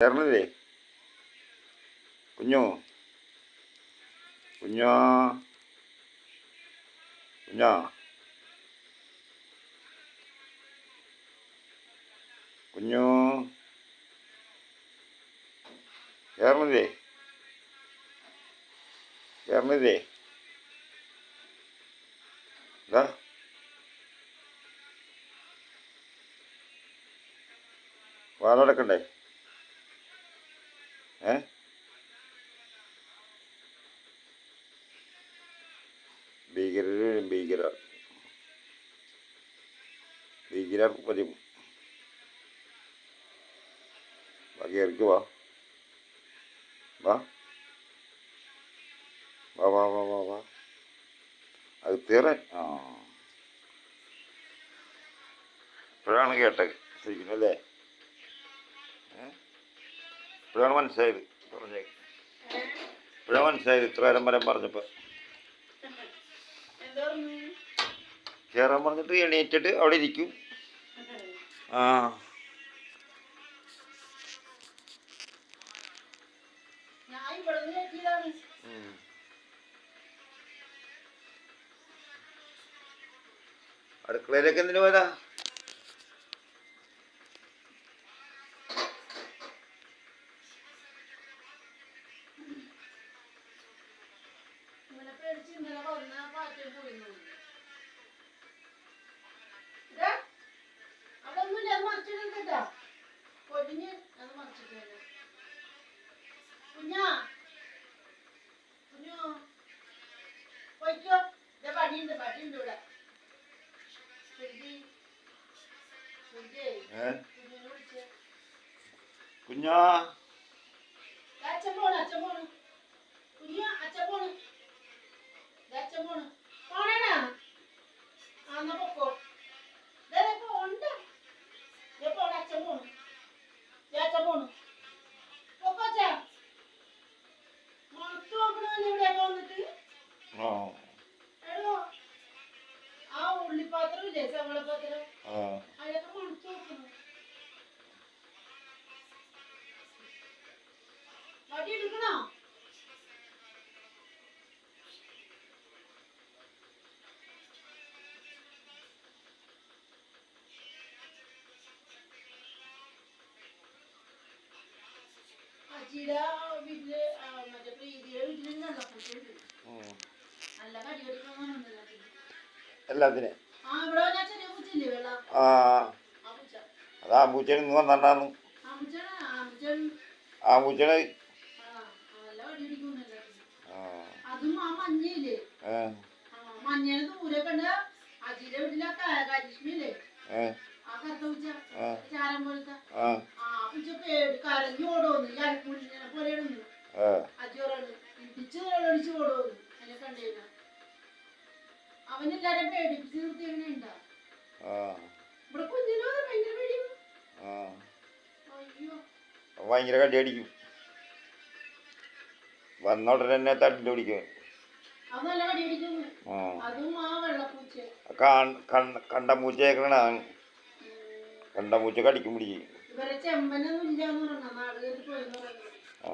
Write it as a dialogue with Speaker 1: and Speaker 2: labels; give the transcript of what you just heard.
Speaker 1: ചേർന്നില്ലേ? കുഞ്ഞു? കുഞ്ഞാ? കുഞ്ഞാ? കുഞ്ഞു? കേറണില്ലേ കേറണില്ലേ എന്താ? വാലടക്കണ്ടേ? ഏ? ഭീകരർ. ഭീകര ഭീകരർ വരും. വാ വാ. വാ. വാ വാ അത് തീറാൻ ആ. ഇപ്പോഴാണ് കേട്ടത്. ശരിക്കും അല്ലേ? ഇപ്പോഴാണ് മനസ്സിലായത്. പറഞ്ഞേ ഇപ്പോഴാണ് മനസ്സിലായത്. ഇത്ര നേരം കയറാൻ പറഞ്ഞിട്ട് എണീറ്റിട്ട് അവിടെ ഇരിക്കും. ആ. അടുക്കളയിലേക്ക് എന്തിനു പോയതാ?
Speaker 2: പേടിച്ച് ഇന്നലെ വന്ന പാറ്റ പോയിരുന്നു അവിടെ ഒന്നുമില്ല അത് മറിച്ചിടും കേട്ടാ പൊടിഞ്ഞ് അത് മറിച്ചിട്ട് കുഞ്ഞാ കുഞ്ഞു പോയിക്കോ. ഇതാ പടിയുണ്ട് പടിയുണ്ട് ഇവിടെ.
Speaker 1: കുഞ്ഞാ.
Speaker 2: വീട്ടിൽ മറ്റേ പ്രീതിയുടെ. നല്ല കടി കടിക്കണമെന്നുണ്ടല്ലോ
Speaker 1: എല്ലാത്തിനും?
Speaker 2: ആ
Speaker 1: അതാ പൂച്ചൻ ഇന്ന് വന്നിട്ടാന്ന്
Speaker 2: ആ. പൂച്ചാണ് ആ പൂച്ചൻ
Speaker 1: ആ പൂച്ചയുടെ
Speaker 2: ആ ആ, നല്ല കടി കടിക്കുന്നുണ്ടല്ലോ
Speaker 1: ആ.
Speaker 2: അതും ആ മഞ്ഞയില്ലേ?
Speaker 1: ഏ.
Speaker 2: ആ മഞ്ഞേനെ ദൂരെ കണ്ട് അജിയുടെ വീട്ടിലെ കരിഷ്മയില്ലേ?
Speaker 1: ഏ.
Speaker 2: ആ കറുത്ത പൂച്ച
Speaker 1: ആ.
Speaker 2: ചാരം പോലത്തെ.
Speaker 1: ആ.
Speaker 2: ആ പൂച്ച പേടി കരഞ്ഞു ഓടോന്ന് കരിപ്പുള്ളിനെ പോലെ ഇടുന്നു
Speaker 1: ഏ
Speaker 2: അജോറാണ് ഇടിച്ച് ഓടോന്ന് അതിനെ കണ്ടേന അവനെല്ലാരും പേടിപ്പിച്ച് നിർത്തിയവനെ ഉണ്ടാ.
Speaker 1: ആ.
Speaker 2: ഇവിടെ കുഞ്ഞിനോ ഭയങ്കര പേടിയും. അയ്യോ.
Speaker 1: ഭയങ്കര കടിയടിക്കും വന്ന ഉടനെ തന്നെ കാൺ- കണ്ട മൂച്ച പൂച്ച കണ്ട മൂച്ച കടിക്കും പിടിക്കും. ആ.